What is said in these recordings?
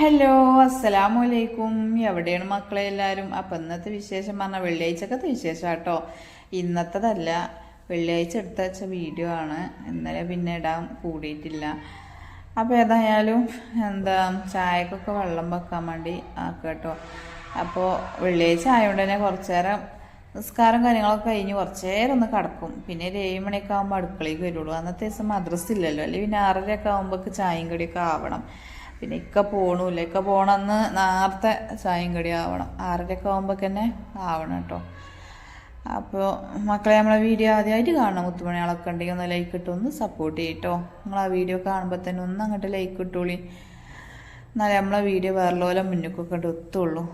Hello അസ്സലാമു അലൈക്കും എവിടെയാണ് മക്കളെ എല്ലാവരും? അപ്പം ഇന്നത്തെ വിശേഷം പറഞ്ഞാൽ വെള്ളിയാഴ്ചക്കത്തെ വിശേഷം കേട്ടോ ഇന്നത്തതല്ല. വെള്ളിയാഴ്ച എടുത്ത വെച്ച വീഡിയോ ആണ്. ഇന്നലെ പിന്നെ ഇടാൻ കൂടിയിട്ടില്ല. അപ്പോൾ ഏതായാലും എന്താ ചായക്കൊക്കെ വെള്ളം വെക്കാൻ വേണ്ടി ആക്കുക കേട്ടോ അപ്പോൾ വെള്ളിയാഴ്ച ആയതുകൊണ്ട് തന്നെ കുറച്ച് നേരം നിസ്കാരം കാര്യങ്ങളൊക്കെ കഴിഞ്ഞ് കുറച്ച് നേരം ഒന്ന് കിടക്കും. പിന്നെ ഒരു ഏഴ് മണിയൊക്കെ ആകുമ്പോൾ അടുക്കളയ്ക്ക് വരുള്ളൂ. അന്നത്തെ ദിവസം മദ്രസ ഇല്ലല്ലോ. അല്ലെങ്കിൽ പിന്നെ ആറരയൊക്കെ ആകുമ്പോഴേക്ക് ചായയും കടിയൊക്കെ ആവണം. പിന്നെ ഇക്ക പോണൂല്ല ഇക്ക പോണെന്ന് നേരത്തെ സായം കടി ആവണം. ആറരയൊക്കെ ആകുമ്പോൾ തന്നെ ആവണം കേട്ടോ. അപ്പോൾ മക്കളെ നമ്മളെ വീഡിയോ ആദ്യമായിട്ട് കാണണം. മുത്തുമണികളൊക്കെ ഉണ്ടെങ്കിൽ ഒന്ന് ലൈക്ക് ഇട്ട് ഒന്ന് സപ്പോർട്ട് ചെയ്യട്ടോ നിങ്ങൾ ആ വീഡിയോ കാണുമ്പോൾ തന്നെ ഒന്ന് അങ്ങോട്ട് ലൈക്ക് ഇട്ടോളി. എന്നാലേ നമ്മളെ വീഡിയോ വേറെ പോലെ മുന്നിക്കൊക്കെ എത്തുള്ളൂ.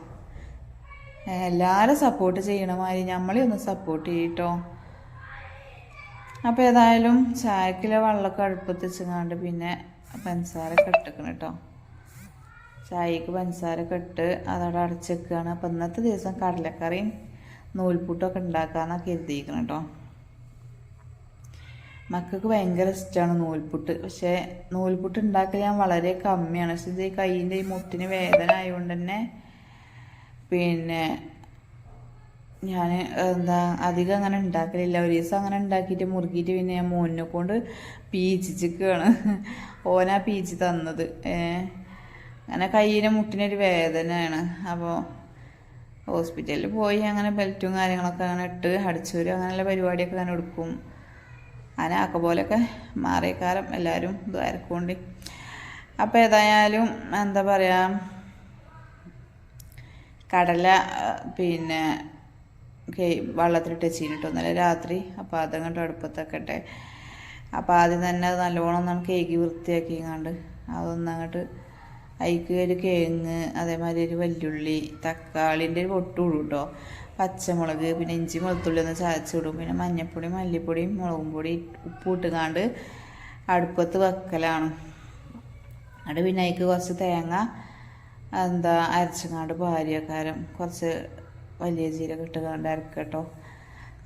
എല്ലാവരും സപ്പോർട്ട് ചെയ്യണമാതിരി നമ്മളെ ഒന്ന് സപ്പോർട്ട് ചെയ്യട്ടോ അപ്പോൾ ഏതായാലും ചായക്കിലെ വെള്ളമൊക്കെ അടുപ്പത്ത് വെച്ചങ്ങാണ്ട് പിന്നെ പഞ്ചസാരൊക്കെ ഇട്ടേക്കണം കേട്ടോ ചായക്ക് പഞ്ചസാരൊക്കെ ഇട്ട് അതവിടെ അടച്ച് വെക്കുകയാണ് അപ്പം ഇന്നത്തെ ദിവസം കടലക്കറിയും നൂൽപുട്ടൊക്കെ ഉണ്ടാക്കാമെന്നൊക്കെ കരുതിയിരിക്കണം കേട്ടോ മക്കൾക്ക് ഭയങ്കര ഇഷ്ടമാണ് നൂൽപുട്ട്. പക്ഷേ നൂൽപുട്ട് ഉണ്ടാക്കൽ ഞാൻ വളരെ കമ്മിയാണ്. പക്ഷേ ഇത് കയ്യിന്റെ ഈ മുട്ടിന് വേദന ആയതുകൊണ്ട് തന്നെ പിന്നെ ഞാൻ എന്താ അധികം അങ്ങനെ ഉണ്ടാക്കലില്ല. ഒരു ദിവസം അങ്ങനെ ഉണ്ടാക്കിയിട്ട് മുറുക്കിയിട്ട് പിന്നെ ഞാൻ മോനെ കൊണ്ട് പീച്ചിച്ചിക്കുകയാണ് ഓനാ പീച്ചി തന്നത്. അങ്ങനെ കയ്യിലെ മുട്ടിനൊരു വേദനയാണ്. അപ്പോൾ ഹോസ്പിറ്റലിൽ പോയി അങ്ങനെ ബെൽറ്റും കാര്യങ്ങളൊക്കെ അങ്ങനെ ഇട്ട് അടിച്ചൂരും അങ്ങനെയുള്ള പരിപാടിയൊക്കെ അങ്ങനെ എടുക്കും. അങ്ങനെ ആക്ക പോലെയൊക്കെ മാറിയക്കാലം എല്ലാവരും ഇതായിരിക്കൊണ്ട് അപ്പോൾ ഏതായാലും എന്താ പറയുക കടല പിന്നെ വെള്ളത്തിലിട്ട് വെച്ചിട്ടോ ഇന്നലെ രാത്രി. അപ്പോൾ അതങ്ങോട്ട് അടുപ്പത്തൊക്കെ അപ്പോൾ ആദ്യം തന്നെ അത് നല്ലോണം ഒന്നും കേക്ക് വൃത്തിയാക്കിങ്ങാണ്ട് അതൊന്നങ്ങോട്ട് അതിക്ക് ഒരു കിഴങ്ങ് അതേമാതിരി ഒരു വല്യുള്ളി തക്കാളിന്റെ ഒരു പൊട്ടുള്ളൂ കേട്ടോ പച്ചമുളക് പിന്നെ ഇഞ്ചി വെളുത്തുള്ളി ഒന്ന് ചതച്ചിടും പിന്നെ മഞ്ഞപ്പൊടി മല്ലിപ്പൊടിയും മുളകും പൊടി ഉപ്പിട്ടുകാണ്ട് അടുപ്പത്ത് വെക്കലാണ്. അവിടെ പിന്നെ അതിക്ക് കുറച്ച് തേങ്ങ എന്താ അരച്ചങ്ങാണ്ട് ഭാര്യക്കാരം കുറച്ച് വലിയ ജീരകം ഇട്ടുകാണ്ട് അരക്കട്ടോ.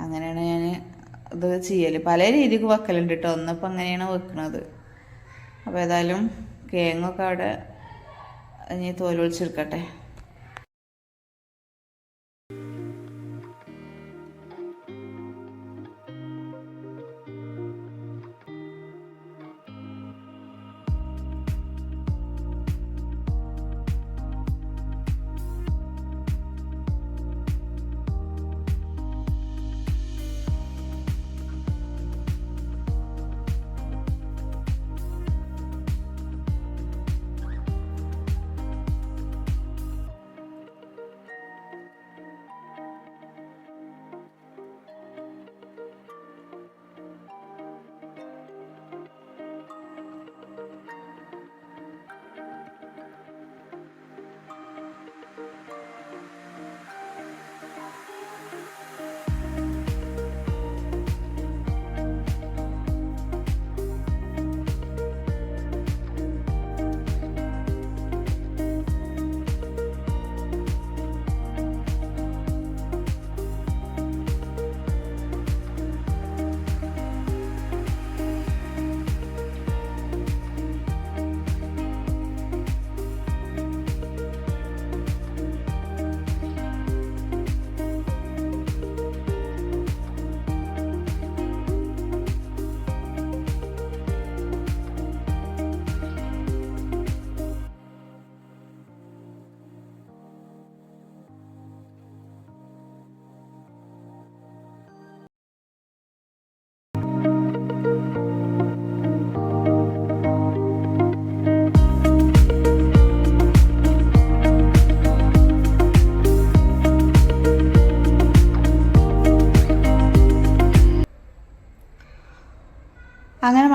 അങ്ങനെയാണ് ഞാൻ ഇത് ചെയ്യൽ പല രീതിക്ക് വെക്കലുണ്ട് കേട്ടോ ഒന്നിപ്പോൾ അങ്ങനെയാണ് വെക്കുന്നത് അപ്പോൾ ഏതായാലും കേങ്ങൊക്കെ അവിടെ ഇനി തോലൊളിച്ചെടുക്കട്ടെ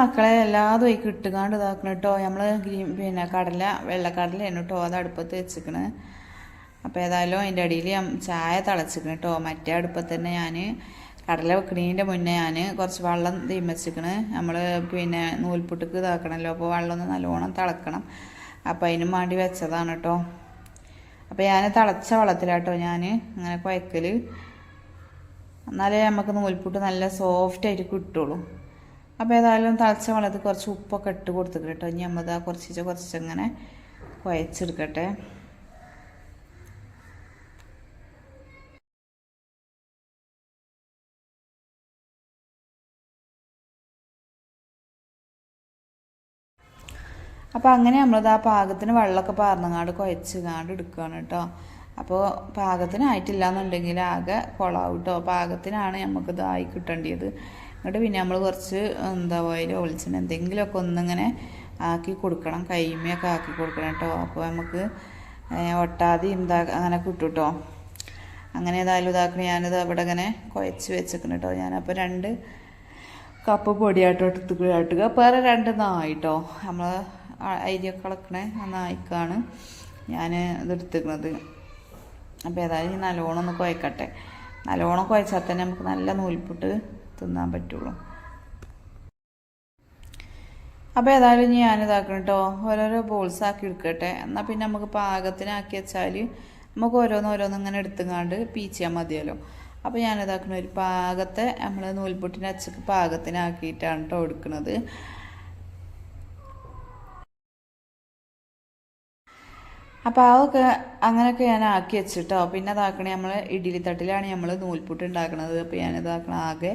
മക്കളെ എല്ലാതും ഈ കിട്ടുകാണ്ട് ഇതാക്കണം കേട്ടോ നമ്മൾ ഗ്രീൻ പിന്നെ കടല വെള്ളക്കടലയാണ് കേട്ടോ അത് അടുപ്പത്ത് വെച്ചിക്കണ്. അപ്പോൾ ഏതായാലും അതിന്റെ അടിയിൽ ചായ തിളച്ചിക്കണം കേട്ടോ മറ്റേ അടുപ്പത്ത് തന്നെ ഞാൻ കടല വെക്കണീന്റെ മുന്നേ ഞാൻ കുറച്ച് വെള്ളം തീമച്ചിക്കണ് നമ്മൾ പിന്നെ നൂൽപുട്ടിക്ക് ഇതാക്കണമല്ലോ അപ്പോൾ വെള്ളം ഒന്ന് നല്ലോണം തിളക്കണം. അപ്പോൾ അതിനും വേണ്ടി വെച്ചതാണ് കേട്ടോ അപ്പോൾ ഞാൻ തിളച്ച വെള്ളത്തിലാട്ടോ ഞാൻ അങ്ങനെ കുഴക്കൽ എന്നാലേ നമുക്ക് നൂൽപുട്ട് നല്ല സോഫ്റ്റായിട്ട് കിട്ടുള്ളൂ. അപ്പോൾ ഏതായാലും തിളച്ച വെള്ളത്തിൽ കുറച്ച് ഉപ്പൊക്കെ ഇട്ട് കൊടുത്തിട്ട് കേട്ടോ. ഇനി നമ്മൾ ആ കുറച്ച് കുറച്ച് അങ്ങനെ കുഴച്ചെടുക്കട്ടെ. അപ്പോൾ അങ്ങനെ നമ്മളത് ആ പാകത്തിന് വെള്ളമൊക്കെ പാർന്നങ്ങാണ്ട് കുഴച്ച് കാണ്ട് എടുക്കുകയാണ് കേട്ടോ. അപ്പോൾ പാകത്തിനായിട്ടില്ല എന്നുണ്ടെങ്കിൽ ആകെ കൊളാവും കേട്ടോ. പാകത്തിനാണ് നമുക്കിതായി കിട്ടേണ്ടത് എന്നിട്ട് പിന്നെ നമ്മൾ കുറച്ച് എന്താ പറയുക ഒളിച്ചിട്ട് എന്തെങ്കിലുമൊക്കെ ഒന്നിങ്ങനെ ആക്കി കൊടുക്കണം. കൈമയൊക്കെ ആക്കി കൊടുക്കണം കേട്ടോ. അപ്പോൾ നമുക്ക് ഒട്ടാതെ എന്താ അങ്ങനെ കിട്ടും കേട്ടോ അങ്ങനെ ഏതായാലും ഇതാക്കണം. ഞാനിത് അവിടെ ഇങ്ങനെ കുഴച്ച് വെച്ചേക്കണം കേട്ടോ ഞാനപ്പോൾ രണ്ട് കപ്പ് പൊടിയായിട്ടോ എടുത്ത് വേറെ രണ്ട് നായിട്ടോ നമ്മൾ അരിയൊക്കെ കളക്കണേ ആ നായ്ക്കാണ് ഞാൻ ഇതെടുത്തിരിക്കുന്നത് അപ്പോൾ ഏതായാലും നല്ലോണം ഒന്ന് കുഴക്കട്ടെ. നല്ലോണം കുഴച്ചാൽ തന്നെ നമുക്ക് നല്ല നൂൽപുട്ട് തിന്നാൻ പറ്റുള്ളൂ. അപ്പോൾ ഏതായാലും ഞാൻ ഞാനിതാക്കണം കേട്ടോ ഓരോരോ ബോൾസ് ആക്കി എടുക്കട്ടെ. എന്നാൽ പിന്നെ നമുക്ക് പാകത്തിനാക്കി വെച്ചാൽ നമുക്ക് ഓരോന്ന് ഓരോന്ന് ഇങ്ങനെ എടുത്തുങ്ങാണ്ട് പീച്ചിയാൽ മതിയല്ലോ. അപ്പോൾ ഞാനിതാക്കണ ഒരു പാകത്തെ നമ്മൾ നൂൽപുട്ടിന്റെ അച്ചക്ക് പാകത്തിനാക്കിയിട്ടാണ് കേട്ടോ എടുക്കുന്നത് അപ്പോൾ അതൊക്കെ അങ്ങനെയൊക്കെ ഞാൻ ആക്കി വെച്ചിട്ടോ. പിന്നെ അതാക്കണേ നമ്മൾ ഇഡ്ഡലി തട്ടിലാണ് നമ്മൾ നൂൽപുട്ട് ഉണ്ടാക്കുന്നത് അപ്പോൾ ഞാനിതാക്കണ ആകെ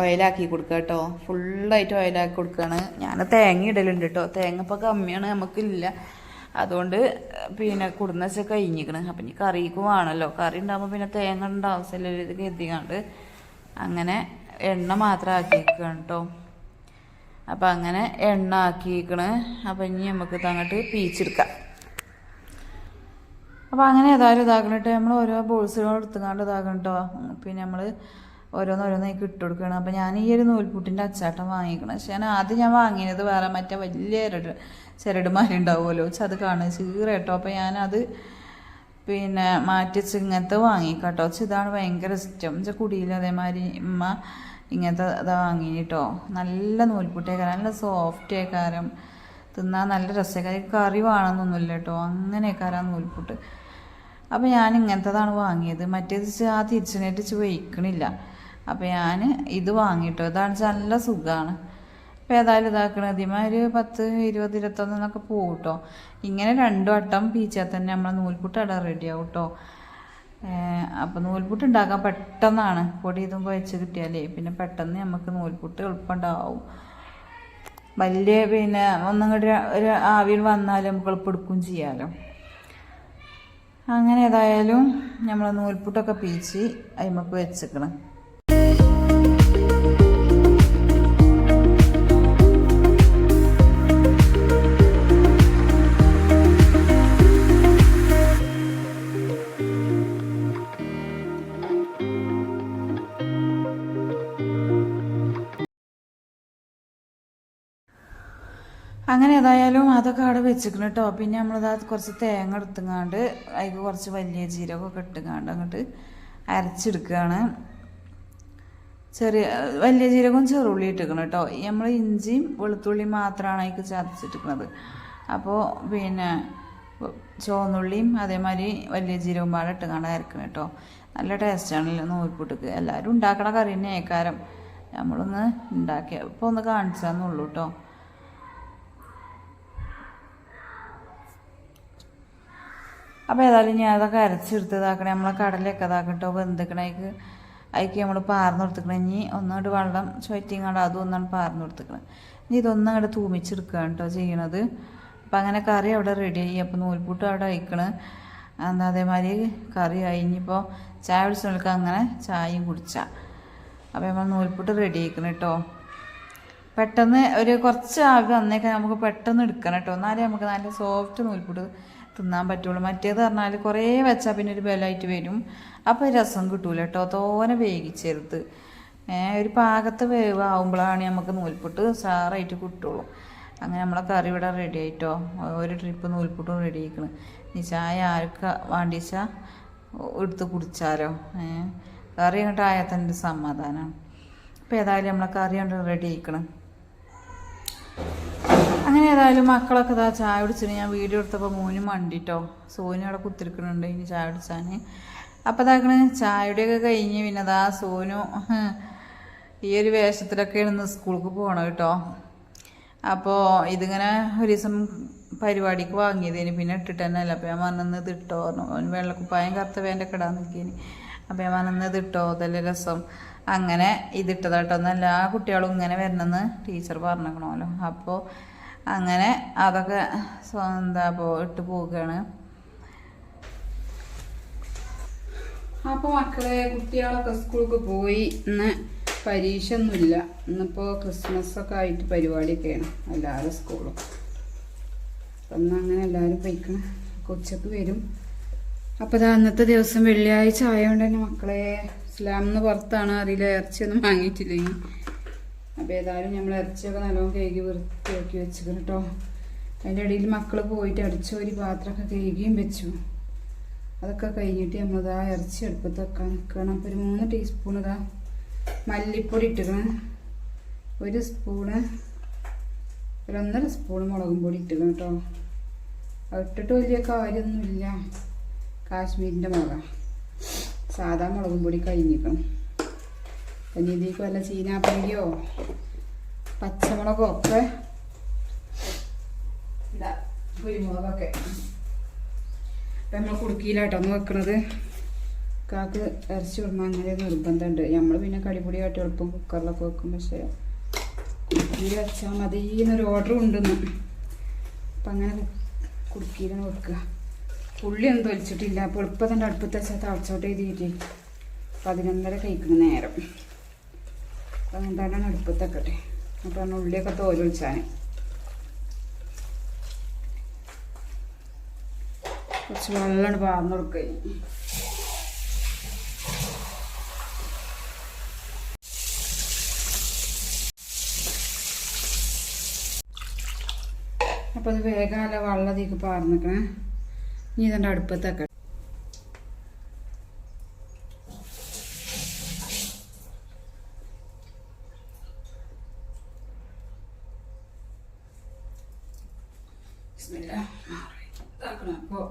ഓയിലാക്കി കൊടുക്കുക കേട്ടോ. ഫുള്ളായിട്ട് ഓയിലാക്കി കൊടുക്കുകയാണ് ഞാൻ തേങ്ങ ഇടലുണ്ട് കേട്ടോ. തേങ്ങ ഇപ്പോൾ കമ്മിയാണ് നമുക്കില്ല. അതുകൊണ്ട് പിന്നെ കുടുന്ന വെച്ചാൽ കഴിഞ്ഞിക്കണ്. അപ്പം ഇനി കറിക്ക് വേണമല്ലോ കറി ഉണ്ടാകുമ്പോൾ പിന്നെ തേങ്ങ ഉണ്ട ആവശ്യമില്ല. ഇത് അങ്ങനെ എണ്ണ മാത്രം ആക്കിയിരിക്കണം കേട്ടോ. അപ്പം അങ്ങനെ എണ്ണ ആക്കിയിരിക്കണ് അപ്പം ഇനി നമുക്ക് അങ്ങോട്ട് പീച്ചെടുക്കാം. അപ്പോൾ അങ്ങനെ ഏതായാലും ഇതാക്കണിട്ട് നമ്മൾ ഓരോ ബോൾസുകൾ എടുത്തുകൊണ്ട് ഇതാക്കണം കേട്ടോ. പിന്നെ നമ്മൾ ഓരോന്നോരോന്നേക്ക് ഇട്ട് കൊടുക്കുകയാണ് അപ്പോൾ ഞാൻ ഈ ഒരു നൂൽപുട്ടിന്റെ അച്ചാട്ടം വാങ്ങിക്കണം. പക്ഷേ ഞാൻ ആദ്യം ഞാൻ വാങ്ങിയത് വേറെ മറ്റേ വലിയ ഇരട് ചിരടുമാരുണ്ടാവുമല്ലോ വെച്ചാൽ അത് കാണുക ചീറട്ടോ അപ്പം അപ്പോൾ ഞാനത് പിന്നെ മാറ്റി വെച്ച് ഇങ്ങനത്തെ വാങ്ങിക്കട്ടോ. വെച്ചാൽ ഇതാണ് ഭയങ്കര ഇഷ്ടം. വെച്ചാൽ കുടിയിൽ അതേമാതിരി ഉമ്മ ഇങ്ങനത്തെ അത് വാങ്ങി കേട്ടോ നല്ല നൂൽപുട്ടേക്കാരം നല്ല സോഫ്റ്റ് ആയിക്കാരം തിന്നാൻ നല്ല രസക്കാരം. കറി വേണമെന്നൊന്നുമില്ല കേട്ടോ. അങ്ങനെയൊക്കാരാ നൂൽപുട്ട്. അപ്പോൾ ഞാൻ ഇങ്ങനത്തതാണ് വാങ്ങിയത്. മറ്റേത് ആ തിരിച്ചിനായിട്ട് വഹിക്കണില്ല അപ്പോൾ ഞാൻ ഇത് വാങ്ങിയിട്ടോ ഇതാണ് നല്ല സുഖമാണ് അപ്പോൾ ഏതായാലും ഇതാക്കണത് ഒരു പത്ത് ഇരുപത് ഇരുപത്തൊന്നൊക്കെ പോകും കേട്ടോ ഇങ്ങനെ രണ്ടു വട്ടം പീച്ചാൽ തന്നെ നമ്മളെ നൂൽപുട്ട് അവിടെ റെഡിയാവും കേട്ടോ അപ്പോൾ നൂൽപുട്ട് ഉണ്ടാക്കാൻ പെട്ടെന്നാണ്. പൊടി ഇതും കുഴച്ച് കിട്ടിയാലേ പിന്നെ പെട്ടെന്ന് നമുക്ക് നൂൽപുട്ട് എളുപ്പമുണ്ടാവും വലിയ പിന്നെ ഒന്നും കൂടി ഒരു ആവിയിൽ വന്നാലും നമുക്ക് എളുപ്പെടുക്കും ചെയ്യാമല്ലോ അങ്ങനെ ഏതായാലും നമ്മൾ നൂൽപുട്ടൊക്കെ പീച്ച് അതിമക്ക് വെച്ചിക്കണം. അങ്ങനെ ഏതായാലും അതൊക്കെ അവിടെ വെച്ചിക്കണം കേട്ടോ പിന്നെ നമ്മളിതാ കുറച്ച് തേങ്ങ എടുത്തുങ്ങാണ്ട് അതിൽ കുറച്ച് വലിയ ജീരകമൊക്കെ ഇട്ടുങ്ങാണ്ട് അങ്ങോട്ട് അരച്ചെടുക്കുകയാണ് ചെറിയ വലിയ ജീരകവും ചെറുള്ളി ഇട്ടിരിക്കണം കേട്ടോ നമ്മൾ ഇഞ്ചിയും വെളുത്തുള്ളിയും മാത്രമാണ് അതിൽ ചതച്ചിട്ടിരിക്കുന്നത് അപ്പോൾ പിന്നെ ചുവന്നുള്ളിയും അതേമാതിരി വലിയ ജീരകവും പാടെ ഇട്ടുങ്ങാണ്ട് അരക്കണം കേട്ടോ നല്ല ടേസ്റ്റാണല്ലോ നൂൽപുട്ടിക്ക്. എല്ലാവരും ഉണ്ടാക്കണ കറി തന്നെ ഏക്കാരം നമ്മളൊന്ന് ഉണ്ടാക്കിയ ഇപ്പോൾ ഒന്ന് കാണിച്ചാന്നുള്ളൂ കേട്ടോ അപ്പോൾ ഏതായാലും ഞാൻ അതൊക്കെ അരച്ചെടുത്ത് ഇതാക്കണേ. നമ്മളെ കടലൊക്കെ ഇതാക്കട്ടോ വെന്തിക്കണേക്ക് അതിക്ക് നമ്മൾ പാർന്ന് കൊടുത്തിക്കണം. ഇനി ഒന്നുകൊണ്ട് വെള്ളം ചുറ്റിങ്ങാണ്ട് അതും ഒന്നാണ് പാർന്ന് കൊടുത്തിക്കണം. ഇനി ഇതൊന്നും അങ്ങോട്ട് തൂമിച്ചെടുക്കുകയാണ് കേട്ടോ ചെയ്യണത്. അപ്പം അങ്ങനെ കറി അവിടെ റെഡിയായി അപ്പോൾ നൂൽപൂട്ട് അവിടെ അയക്കണ്. എന്താ അതേമാതിരി കറി കഴിഞ്ഞിപ്പോൾ ചായ കുടിച്ചവർക്ക് അങ്ങനെ ചായയും കുടിച്ചാൽ അപ്പോൾ നമ്മൾ നൂൽപുട്ട് റെഡി ആയിക്കണം കേട്ടോ. പെട്ടെന്ന് ഒരു കുറച്ച് ആകെ അന്നേക്കാൻ നമുക്ക് പെട്ടെന്ന് എടുക്കണം കേട്ടോ. എന്നാലേ നമുക്ക് നല്ല സോഫ്റ്റ് നൂൽപൂട്ട് തിന്നാൻ പറ്റുള്ളൂ. മറ്റേത് പറഞ്ഞാൽ കുറേ വെച്ചാൽ പിന്നെ ഒരു ബലമായിട്ട് വരും. അപ്പോൾ രസം കിട്ടൂല കേട്ടോ തോനെ വേവിച്ചെടുത്ത് ഒരു പാകത്ത് വേവ് ആവുമ്പോഴാണ് നമുക്ക് നൂൽപുട്ട് സാറായിട്ട് കിട്ടുള്ളൂ. അങ്ങനെ നമ്മളെ കറി ഇവിടെ റെഡി ആയിട്ടോ? ഒരു ട്രിപ്പ് നൂൽപുട്ടും റെഡി ആയിക്കണം. ഈ ചായ ആർക്ക് വേണ്ടിച്ചാൽ എടുത്ത് കുടിച്ചാലോ? കറി കണ്ടിട്ട് ആയാൽ തന്നെ സമാധാനമാണ് അപ്പോൾ ഏതായാലും നമ്മളെ കറി കണ്ട് റെഡി ആയിക്കണം. അങ്ങനെ ഏതായാലും മക്കളൊക്കെ ഇതാ ചായ കുടിച്ചിട്ട് ഞാൻ വീഡിയോ എടുത്തപ്പോൾ മോനും മണ്ടിട്ടോ. സോനു അവിടെ കുത്തിരിക്കണുണ്ട് ഇനി ചായ കുടിച്ചാൻ അപ്പോൾ ഇതാക്കണ് ചായയുടെയൊക്കെ കഴിഞ്ഞ് പിന്നെ അതാ സോനു ഈ ഒരു വേഷത്തിലൊക്കെയാണ് ഇന്ന് സ്കൂൾക്ക് പോകണം കേട്ടോ. അപ്പോൾ ഇതിങ്ങനെ ഒരു ദിവസം പരിപാടിക്ക് വാങ്ങിയതിന്. പിന്നെ ഇട്ടിട്ട് തന്നെ അല്ല അപ്പോൾ ഞാൻ പറഞ്ഞത് ഇത് ഇട്ടോ. പറഞ്ഞു. വെള്ളക്കുപ്പായം കറുത്ത വേന്റെ കിടാൻ അപ്പം അപ്പോൾ ഞാൻ പറഞ്ഞത് ഇട്ടോ. അതല്ലേ രസം. അങ്ങനെ ഇതിട്ടതാട്ടോ എന്ന് എല്ലാ കുട്ടികളും ഇങ്ങനെ വരണമെന്ന് ടീച്ചർ പറഞ്ഞേക്കണമല്ലോ. അപ്പോൾ അങ്ങനെ അതൊക്കെ എന്താ ഇപ്പോൾ ഇട്ട് പോവുകയാണ്. അപ്പോൾ മക്കളെ കുട്ടികളൊക്കെ സ്കൂൾക്ക് പോയി. ഇന്ന് പരീക്ഷ ഒന്നുമില്ല ക്രിസ്മസ് ഒക്കെ ആയിട്ട് പരിപാടിയൊക്കെയാണ്. എല്ലാവരും സ്കൂളും. അപ്പം ഇന്ന് അങ്ങനെ എല്ലാവരും പോയിക്കണം. ഉച്ചയ്ക്ക് വരും. അപ്പോൾ ഇതാ അന്നത്തെ ദിവസം വെള്ളിയാഴ്ച ആയതുകൊണ്ട് തന്നെ മക്കളെ സ്ലാമിന്ന് പുറത്താണ്. അറിയില്ല ഇറച്ചിയൊന്നും വാങ്ങിയിട്ടില്ലെങ്കിൽ അപ്പോൾ ഏതായാലും നമ്മൾ ഇറച്ചിയൊക്കെ നല്ലോണം കഴുകി വൃത്തിയാക്കി വെച്ചിരിക്കണം കേട്ടോ. അതിന്റെ ഇടയിൽ മക്കൾ പോയിട്ട് അടിച്ചോരി പാത്രമൊക്കെ കഴുകിയും വെച്ചു. അതൊക്കെ കഴിഞ്ഞിട്ട് നമ്മളിതാ ഇറച്ചി അടുപ്പത്ത് വെക്കാൻ നിൽക്കണം അപ്പോൾ ഒരു മൂന്ന് ടീസ്പൂൺ ഇതാ മല്ലിപ്പൊടി ഇട്ടുക്കണം ഒരു സ്പൂണ് ഒരൊന്നര സ്പൂൺ മുളകും പൊടി ഇട്ടുക്കണം കേട്ടോ. ഇട്ടിട്ട് വലിയ കാര്യമൊന്നുമില്ല. കാശ്മീരിന്റെ മുളക. സാധാ മുളകും പൊടി കഴിഞ്ഞിക്കണം പിന്നെ ഇതിലേക്ക് വല്ല ചീനാപ്പള്ളിയോ പച്ചമുളകോ ഒക്കെ കുരുമുളകൊക്കെ. ഇപ്പം നമ്മൾ കുടുക്കിയിലാട്ടോ ഒന്ന് വെക്കണത്. കാക്ക് ഇറച്ചി വിടണം അങ്ങനെ നിർബന്ധമുണ്ട്. നമ്മൾ പിന്നെ കടിപൊടിയായിട്ട് എളുപ്പം കുക്കറിലൊക്കെ വെക്കും. പക്ഷേ കുടുക്കിയിൽ വെച്ചാൽ മതി എന്നൊരു ഓർഡർ ഉണ്ടെന്ന്. അപ്പം അങ്ങനെ കുടുക്കിയിലാണ് വെക്കുക. പുള്ളി ഒന്നും തൊലിച്ചിട്ടില്ല. അപ്പോൾ എളുപ്പം തന്നെ അടുപ്പത്ത് വെച്ചാൽ തളച്ചോട്ട് എഴുതിയിട്ട് പതിനൊന്നര കഴിക്കുന്ന നേരം. അപ്പം എന്താണ് അടുപ്പത്തൊക്കെ അപ്പം ഉള്ളിയൊക്കെ തോലൊളിച്ചാൽ കുറച്ച് വെള്ളമാണ് പാർന്നു കൊടുക്കുക അപ്പോൾ അത് വേഗം അല്ല വെള്ളത്തേക്ക് പാർന്നിക്കണേ ഇനി ഇതിന്റെ അടുപ്പത്തൊക്കെ അപ്പോൾ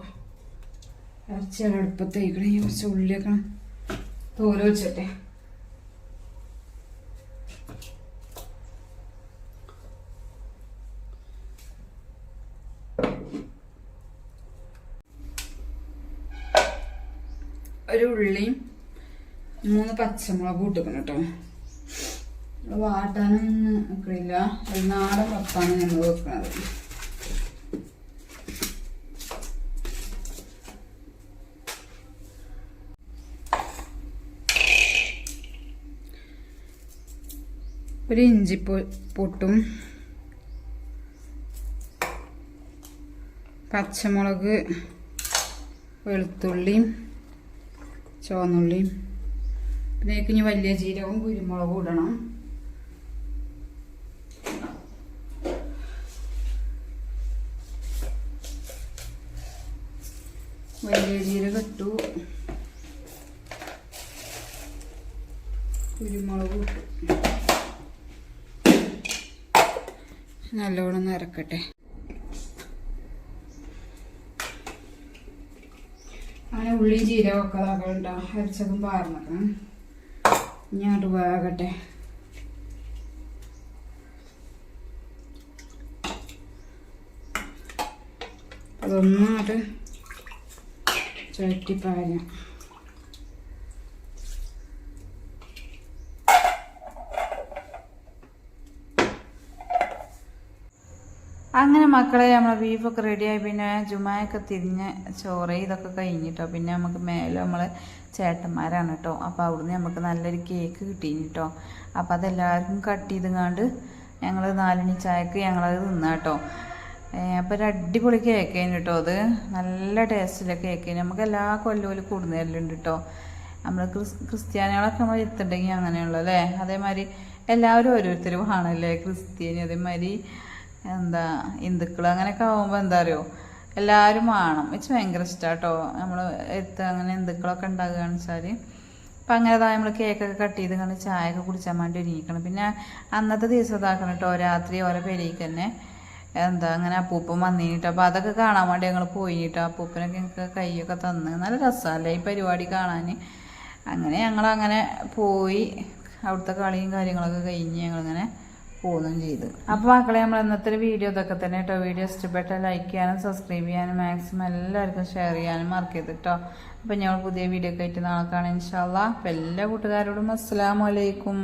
ഇറച്ചിയുടെ അടുപ്പത്തേക്കണേ കുറച്ച് ഉള്ളിയൊക്കെ തോര വെച്ചിട്ടെ. ഒരു ഉള്ളിയും മൂന്ന് പച്ചമുളകും ഇട്ടിക്കണം കേട്ടോ. വാട്ടാനൊന്നും നിൽക്കണില്ല നാടൻ പപ്പാണ് ഞങ്ങൾ വെക്കണത്. ഒരു ഇഞ്ചി പൊട്ടും. പച്ചമുളക് വെളുത്തുള്ളിയും ചുവന്നുള്ളിയും. പിന്നെ ഇനി വലിയ ജീരകവും കുരുമുളകും ഇടണം വലിയ ജീരകം ഇട്ടു കുരുമുളകും ഇട്ടു നല്ലോണം നിറക്കട്ടെ അങ്ങനെ ഉള്ളി ജീരകമൊക്കെ ഇതാക്കണ്ട അരച്ചതും പാർന്നിട്ടാണ് ഇനി അങ്ങോട്ട് വേകട്ടെ. അതൊന്നും അങ്ങോട്ട് ചുഴറ്റിപ്പാരാം അങ്ങനെ മക്കളെ നമ്മൾ ബീഫൊക്കെ റെഡിയായി. പിന്നെ ജുമായൊക്കെ തിരിഞ്ഞ് ചോറ് ഇതൊക്കെ കഴിഞ്ഞിട്ടോ. പിന്നെ നമുക്ക് മേലെ നമ്മൾ ചേട്ടന്മാരാണ് കേട്ടോ അപ്പോൾ അവിടുന്ന് നമുക്ക് നല്ലൊരു കേക്ക് കിട്ടീനി കേട്ടോ അപ്പോൾ അതെല്ലാവർക്കും കട്ട് ചെയ്തുങ്ങാണ്ട് ഞങ്ങൾ നാലണി ചായക്ക് ഞങ്ങളത് തിന്നാ കേട്ടോ അപ്പോൾ ഒരു അടിപൊളി കേക്കേന് കേട്ടോ അത്. നല്ല ടേസ്റ്റിലെ കേക്കേന്. നമുക്ക് എല്ലാ കൊല്ലവും കൂടുന്നതല്ലുണ്ട് കേട്ടോ നമ്മൾ ക്രിസ് ക്രിസ്ത്യാനികളൊക്കെ നമ്മൾ എത്തുണ്ടെങ്കിൽ അങ്ങനെയുള്ളൂ അല്ലേ അതേമാതിരി എല്ലാവരും ഓരോരുത്തരും ആണല്ലേ ക്രിസ്ത്യാനി. അതേമാതിരി എന്താ ഹിന്ദുക്കൾ അങ്ങനെയൊക്കെ ആകുമ്പോൾ എന്താ അറിയോ? എല്ലാവരും ആണം വെച്ച് ഭയങ്കര ഇഷ്ടാട്ടോ നമ്മൾ എടുത്ത് അങ്ങനെ ഹിന്ദുക്കളൊക്കെ ഉണ്ടാകുകയെന്ന് വെച്ചാൽ അപ്പം അങ്ങനെ അതാ നമ്മൾ കേക്കൊക്കെ കട്ട് ചെയ്ത് കണ്ട് ചായയൊക്കെ കുടിച്ചാൽ വേണ്ടി ഒരുങ്ങിക്കണം. പിന്നെ അന്നത്തെ ദിവസം ഇതാക്കണം കേട്ടോ രാത്രി ഓരോ പെരേക്ക് തന്നെ എന്താ അങ്ങനെ അപ്പൂപ്പൻ വന്നിട്ടോ അപ്പോൾ അതൊക്കെ കാണാൻ വേണ്ടി ഞങ്ങൾ പോയിട്ട് അപ്പൂപ്പനൊക്കെ ഞങ്ങൾക്ക് കൈയൊക്കെ തന്ന്. നല്ല രസമല്ലേ ഈ പരിപാടി കാണാൻ അങ്ങനെ ഞങ്ങളങ്ങനെ പോയി. അവിടുത്തെ കളിയും കാര്യങ്ങളൊക്കെ കഴിഞ്ഞ് ഞങ്ങളിങ്ങനെ പോവുകയും ചെയ്ത്. അപ്പോൾ മക്കളെ നമ്മൾ ഇന്നത്തെ ഒരു വീഡിയോ ഇതൊക്കെ തന്നെ കേട്ടോ വീഡിയോ ഇഷ്ടപ്പെട്ട ലൈക്ക് ചെയ്യാനും സബ്സ്ക്രൈബ് ചെയ്യാനും മാക്സിമം എല്ലാവർക്കും ഷെയർ ചെയ്യാനും മറക്കരുത് കേട്ടോ അപ്പോൾ ഞങ്ങൾ പുതിയ വീഡിയോ ഒക്കെ ആയിട്ട് നാളെ കാണാം ഇൻഷാല്ലാ അപ്പോൾ എല്ലാ കൂട്ടുകാരോടും അസ്സാം അലൈക്കും.